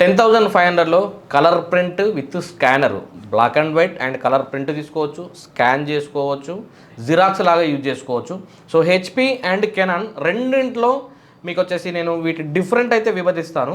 Ten thousand five హండ్రెడ్లో colour print with scanner. Black and white and colour print తీసుకోవచ్చు scan చేసుకోవచ్చు xerox లాగా use చేసుకోవచ్చు. So HP and Canon రెండింటిలో మీకు వచ్చేసి నేను వీటి డిఫరెంట్ అయితే విభజిస్తాను.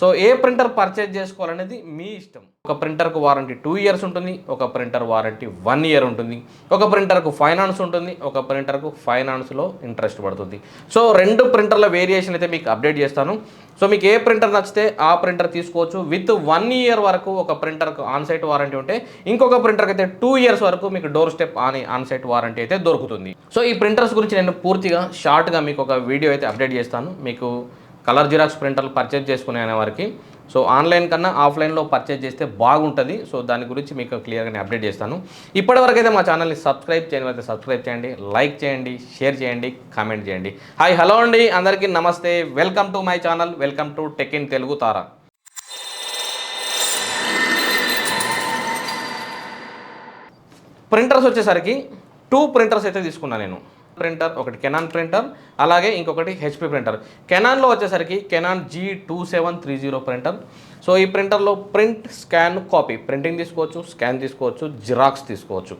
సో ఏ ప్రింటర్ పర్చేజ్ చేసుకోవాలనేది మీ ఇష్టం. ఒక ప్రింటర్కు వారంటీ టూ ఇయర్స్ ఉంటుంది ఒక ప్రింటర్ వారంటీ వన్ ఇయర్ ఉంటుంది ఒక ప్రింటర్కు ఫైనాన్స్ ఉంటుంది ఒక ప్రింటర్కు ఫైనాన్స్లో ఇంట్రెస్ట్ పడుతుంది. సో రెండు ప్రింటర్ల వేరియేషన్ అయితే మీకు అప్డేట్ చేస్తాను. సో మీకు ఏ ప్రింటర్ నచ్చితే ఆ ప్రింటర్ తీసుకోవచ్చు. విత్ వన్ ఇయర్ వరకు ఒక ప్రింటర్కు ఆన్సైట్ వారంటీ ఉంటే ఇంకొక ప్రింటర్కి అయితే టూ ఇయర్స్ వరకు మీకు doorstep on onsite warranty అయితే దొరుకుతుంది. సో ఈ ప్రింటర్స్ గురించి నేను పూర్తిగా షార్ట్గా మీకు ఒక వీడియో అయితే అప్డేట్ చేస్తాను. మీకు కలర్ జిరాక్స్ ప్రింటర్లు పర్చేజ్ చేసుకునే అనే వారికి. సో ఆన్లైన్ కన్నా ఆఫ్లైన్లో పర్చేజ్ చేస్తే బాగుంటుంది. సో దాని గురించి మీకు క్లియర్గానే అప్డేట్ చేస్తాను. ఇప్పటివరకు అయితే మా ఛానల్ని సబ్స్క్రైబ్ చేయని అయితే సబ్స్క్రైబ్ చేయండి లైక్ చేయండి షేర్ చేయండి కామెంట్ చేయండి. హాయ్ హలో అండి. అందరికీ నమస్తే. Welcome to my channel. Welcome to tech in Telugu Tara. Printers వచ్చేసరికి టూ ప్రింటర్స్ అయితే తీసుకున్నాను నేను. ప్రింటర్ ఒకటి కెనాన్ ప్రింటర్ అలాగే ఇంకొకటి హెచ్పి ప్రింటర్ కెనాన్లో వచ్చేసరికి Canon G two seven three zero printer so ఈ ప్రింటర్లో ప్రింట్ స్కాన్ కాపీ ప్రింటింగ్ తీసుకోవచ్చు స్కాన్ తీసుకోవచ్చు జిరాక్స్ తీసుకోవచ్చు.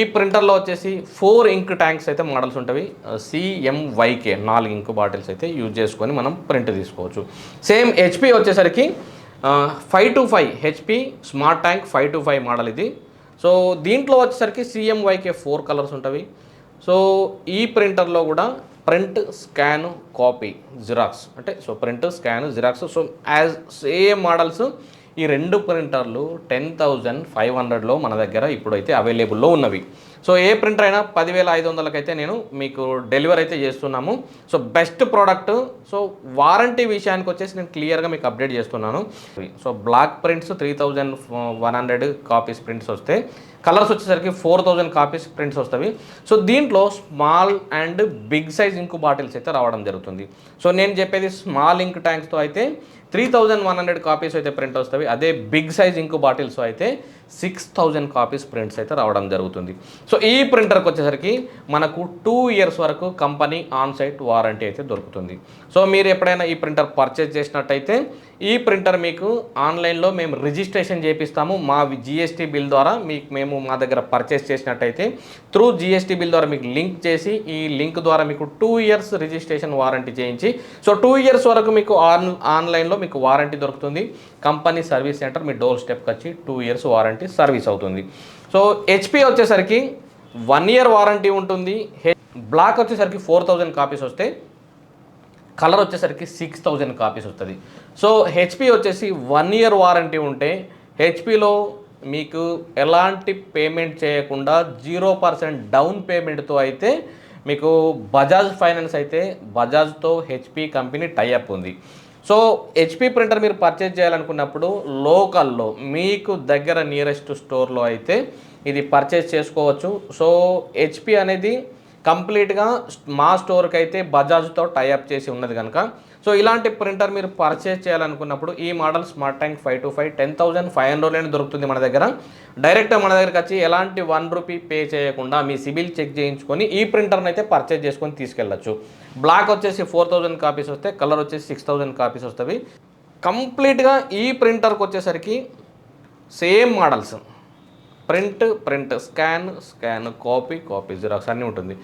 ఈ ప్రింటర్లో వచ్చేసి ఫోర్ ఇంక్ ట్యాంక్స్ అయితే మోడల్స్ ఉంటాయి. సిఎంవైకే నాలుగు ఇంక్ బాటిల్స్ అయితే యూజ్ చేసుకొని మనం ప్రింట్ తీసుకోవచ్చు. సేమ్ హెచ్పి వచ్చేసరికి five two five HP smart tank five two five model ఇది. సో దీంట్లో వచ్చేసరికి సిఎంవైకే ఫోర్ కలర్స్ ఉంటాయి. సో ఈ ప్రింటర్లో కూడా ప్రింట్ స్కాన్ కాపీ జిరాక్స్. అంటే so print scan xerox. So as same models ఈ రెండు ప్రింటర్లు టెన్ థౌజండ్ ఫైవ్ హండ్రెడ్లో మన దగ్గర ఇప్పుడైతే అవైలబుల్లో ఉన్నవి. సో ఏ ప్రింటర్ అయినా పదివేల ఐదు వందలకైతే నేను మీకు డెలివరీ అయితే చేస్తున్నాము. So best product so warranty విషయానికి వచ్చేసి నేను క్లియర్గా మీకు అప్డేట్ చేస్తున్నాను. So black prints three thousand one hundred copies prints వస్తే కలర్స్ వచ్చేసరికి ఫోర్ థౌజండ్ కాపీస్ ప్రింట్స్ వస్తాయి. సో దీంట్లో small and big size ink bottles అయితే రావడం జరుగుతుంది. సో నేను చెప్పేది స్మాల్ ఇంక్ ట్యాంక్స్తో అయితే three thousand one hundred copies అయితే ప్రింట్ వస్తాయి. అదే బిగ్ సైజ్ ఇంకు బాటిల్స్ అయితే సిక్స్ థౌజండ్ కాపీస్ ప్రింట్స్ అయితే రావడం జరుగుతుంది. సో ఈ ప్రింటర్కి వచ్చేసరికి మనకు టూ ఇయర్స్ వరకు కంపెనీ ఆన్ సైట్ వారంటీ అయితే దొరుకుతుంది. సో మీరు ఎప్పుడైనా ఈ ప్రింటర్ పర్చేజ్ చేసినట్టయితే ఈ ప్రింటర్ మీకు ఆన్లైన్లో మేము రిజిస్ట్రేషన్ చేపిస్తాము. మా జిఎస్టీ బిల్ ద్వారా మీకు మేము మా దగ్గర పర్చేస్ చేసినట్టయితే త్రూ జిఎస్టీ బిల్ ద్వారా మీకు లింక్ చేసి ఈ లింక్ ద్వారా మీకు టూ ఇయర్స్ రిజిస్ట్రేషన్ వారంటీ చేయించి సో టూ ఇయర్స్ వరకు మీకు ఆన్ ఆన్లైన్లో మీకు వారంటీ దొరుకుతుంది. కంపెనీ సర్వీస్ సెంటర్ మీ డోర్ స్టెప్కి వచ్చి టూ ఇయర్స్ వారంటీ సర్వీస్ అవుతుంది. సో హెచ్పి వచ్చేసరికి వన్ ఇయర్ వారంటీ ఉంటుంది. బ్లాక్ వచ్చేసరికి ఫోర్ థౌజండ్ కాపీస్ వస్తే కలర్ వచ్చేసరికి సిక్స్ థౌజండ్ కాపీస్ వస్తుంది. సో హెచ్పి వచ్చేసి వన్ ఇయర్ వారంటీ ఉంటే హెచ్పిలో మీకు ఎలాంటి పేమెంట్ చేయకుండా జీరో పర్సెంట్ డౌన్ పేమెంట్తో అయితే మీకు బజాజ్ ఫైనాన్స్ అయితే బజాజ్తో హెచ్పి కంపెనీ టైఅప్ ఉంది. సో హెచ్పి ప్రింటర్ మీరు పర్చేజ్ చేయాలనుకున్నప్పుడు లోకల్లో మీకు దగ్గర నియరెస్ట్ స్టోర్లో అయితే ఇది పర్చేజ్ చేసుకోవచ్చు. సో హెచ్పి అనేది కంప్లీట్గా మా స్టోర్కి అయితే బజాజ్తో టైఅప్ చేసి ఉన్నది కనుక సో ఇలాంటి ప్రింటర్ మీరు పర్చేస్ చేయాలనుకున్నప్పుడు ఈ model smart tank five two five ten thousand five హండ్రెడ్లోనే దొరుకుతుంది మన దగ్గర. డైరెక్ట్ మన దగ్గరికి వచ్చి ఎలాంటి వన్ రూపీ పే చేయకుండా మీ సిబిల్ చెక్ చేయించుకొని ఈ ప్రింటర్ని అయితే పర్చేజ్ చేసుకొని తీసుకెళ్ళచ్చు. బ్లాక్ వచ్చేసి ఫోర్ థౌజండ్ కాపీస్ వస్తే కలర్ వచ్చేసి సిక్స్ థౌజండ్ కాపీస్ వస్తాయి కంప్లీట్గా ఈ ప్రింటర్కి వచ్చేసరికి same models. Print print scan scan copy copy Xerox అన్నీ ఉంటుంది.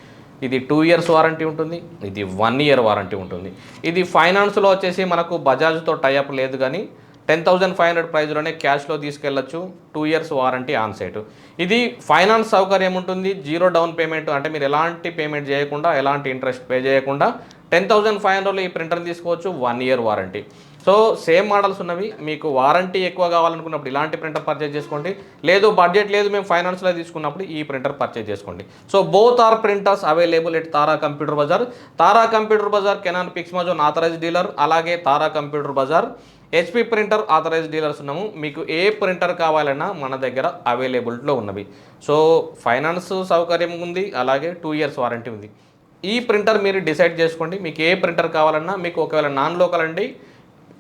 ఇది టూ ఇయర్స్ వారంటీ ఉంటుంది ఇది వన్ ఇయర్ వారంటీ ఉంటుంది. ఇది ఫైనాన్స్లో వచ్చేసి మనకు బజాజ్తో టైఅప్ లేదు కానీ టెన్ థౌజండ్ ఫైవ్ హండ్రెడ్ ప్రైస్లోనే క్యాష్లో తీసుకెళ్ళచ్చు two years warranty on site. ఇది ఫైనాన్స్ సౌకర్యం ఉంటుంది జీరో డౌన్ పేమెంట్ అంటే మీరు ఎలాంటి పేమెంట్ చేయకుండా ఎలాంటి ఇంట్రెస్ట్ పే చేయకుండా టెన్ థౌజండ్ ఫైవ్ హండ్రెడ్లో ఈ ప్రింటర్ని తీసుకోవచ్చు one year warranty. So same models ఉన్నవి. మీకు వారంటీ ఎక్కువ కావాలనుకున్నప్పుడు ఇలాంటి ప్రింటర్ పర్చేజ్ చేసుకోండి. లేదు బడ్జెట్ లేదు మేము ఫైనాన్స్లో తీసుకున్నప్పుడు ఈ ప్రింటర్ పర్చేజ్ చేసుకోండి. So both are printers available at Tara computer Bazar Tara computer Bazar Canon Pixmazone authorise dealer అలాగే Tara computer Bazar HP printer authorise dealers ఉన్నాము. మీకు ఏ ప్రింటర్ కావాలన్నా మన దగ్గర అవైలబిలిటీలో ఉన్నవి. సో ఫైనాన్స్ సౌకర్యం ఉంది అలాగే టూ ఇయర్స్ వారంటీ ఉంది. ఈ ప్రింటర్ మీరు డిసైడ్ చేసుకోండి. మీకు ఏ ప్రింటర్ కావాలన్నా మీకు ఒకవేళ నాన్ లోకల్ అండి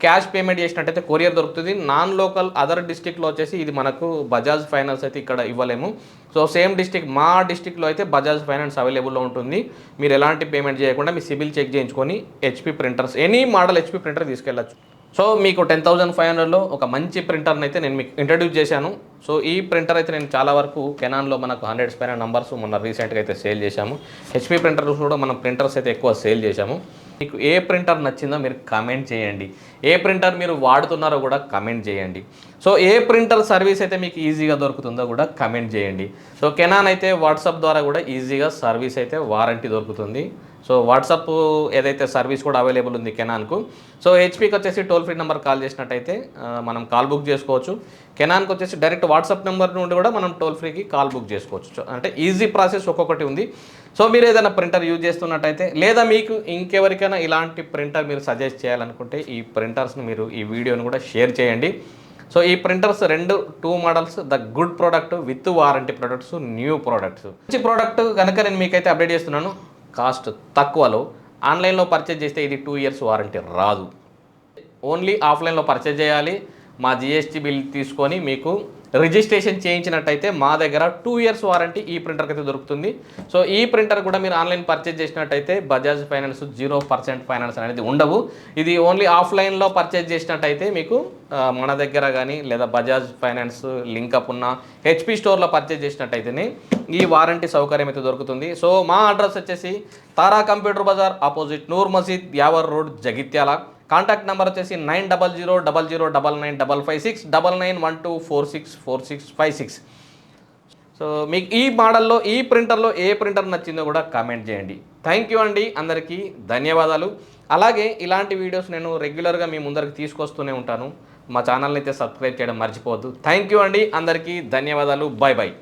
క్యాష్ పేమెంట్ చేసినట్టయితే కొరియర్ దొరుకుతుంది. నాన్ లోకల్ అదర్ డిస్టిక్లో వచ్చేసి ఇది మనకు బజాజ్ ఫైనాన్స్ అయితే ఇక్కడ ఇవ్వలేము. సో సేమ్ డిస్టిక్ మా డిస్టిక్లో అయితే బజాజ్ ఫైనాన్స్ అవైలబుల్లో ఉంటుంది. మీరు ఎలాంటి పేమెంట్ చేయకుండా మీ సిబిల్ చెక్ చేయించుకొని HP printers any model HP printer తీసుకెళ్ళచ్చు. So మీకు టెన్ థౌజండ్ ఫైవ్ హండ్రెడ్లో ఒక మంచి ప్రింటర్ని అయితే నేను మీకు ఇంట్రడ్యూస్ చేశాను. సో ఈ ప్రింటర్ అయితే నేను చాలా వరకు కెనాన్లో మనకు హండ్రెడ్స్ పైన నంబర్స్ మొన్న రీసెంట్గా అయితే సేల్ చేశాము. హెచ్పీ ప్రింటర్స్ కూడా మనం ప్రింటర్స్ అయితే ఎక్కువ సేల్ చేశాము. మీకు ఏ ప్రింటర్ నచ్చిందో మీరు కమెంట్ చేయండి. ఏ ప్రింటర్ మీరు వాడుతున్నారో కూడా కమెంట్ చేయండి. సో ఏ ప్రింటర్ సర్వీస్ అయితే మీకు ఈజీగా దొరుకుతుందో కూడా కమెంట్ చేయండి. సో కెనాన్ అయితే వాట్సాప్ ద్వారా కూడా ఈజీగా సర్వీస్ అయితే వారంటీ దొరుకుతుంది. సో వాట్సాప్ ఏదైతే సర్వీస్ కూడా అవైలబుల్ ఉంది కెనాన్కు. సో హెచ్పీకి వచ్చేసి టోల్ ఫ్రీ నెంబర్ కాల్ చేసినట్టయితే మనం కాల్ బుక్ చేసుకోవచ్చు. కెనాన్కి వచ్చేసి డైరెక్ట్ వాట్సాప్ నెంబర్ నుండి కూడా మనం టోల్ ఫ్రీకి కాల్ బుక్ చేసుకోవచ్చు. సో అంటే ఈజీ ప్రాసెస్ ఒక్కొక్కటి ఉంది. సో మీరు ఏదైనా ప్రింటర్ యూజ్ చేస్తున్నట్టయితే లేదా మీకు ఇంకెవరికైనా ఇలాంటి ప్రింటర్ మీరు సజెస్ట్ చేయాలనుకుంటే ఈ ప్రింటర్స్ని మీరు ఈ వీడియోని కూడా షేర్ చేయండి. సో ఈ ప్రింటర్స్ రెండు two models the good product with warranty products new products. మంచి ప్రోడక్ట్ కనుక నేను మీకైతే అప్డేట్ చేస్తున్నాను. కాస్ట్ తక్కువలో ఆన్లైన్లో పర్చేజ్ చేస్తే ఇది టూ ఇయర్స్ వారంటీ రాదు. ఓన్లీ ఆఫ్లైన్లో పర్చేజ్ చేయాలి. మా జిఎస్టీ బిల్ తీసుకొని మీకు రిజిస్ట్రేషన్ చేయించినట్టయితే మా దగ్గర టూ ఇయర్స్ వారంటీ ఈ ప్రింటర్కి అయితే దొరుకుతుంది. సో ఈ ప్రింటర్ కూడా మీరు ఆన్లైన్ పర్చేజ్ చేసినట్టయితే Bajaj finance zero percent finance అనేది ఉండవు. ఇది ఓన్లీ ఆఫ్లైన్లో పర్చేజ్ చేసినట్టయితే మీకు మన దగ్గర కానీ లేదా బజాజ్ ఫైనాన్స్ లింకప్ ఉన్న హెచ్పి స్టోర్లో పర్చేజ్ చేసినట్టయితేనే ఈ వారంటీ సౌకర్యం అయితే దొరుకుతుంది. సో మా అడ్రస్ వచ్చేసి Tara computer Bazar opposite Noor Masjid Yavar road Jagtial. Contact number వచ్చేసి nine double zero double zero double nine double five six double nine one two four six four six five six. So మీకు ఈ మోడల్లో ఈ ప్రింటర్లో ఏ printer నచ్చిందో కూడా comment చేయండి. Thank you అండి. అందరికీ ధన్యవాదాలు. అలాగే ఇలాంటి వీడియోస్ నేను రెగ్యులర్గా మీ ముందరికి తీసుకొస్తూనే ఉంటాను. మా ఛానల్ని అయితే సబ్స్క్రైబ్ చేయడం మర్చిపోవద్దు. థ్యాంక్ యూ అండి. అందరికీ ధన్యవాదాలు. Bye bye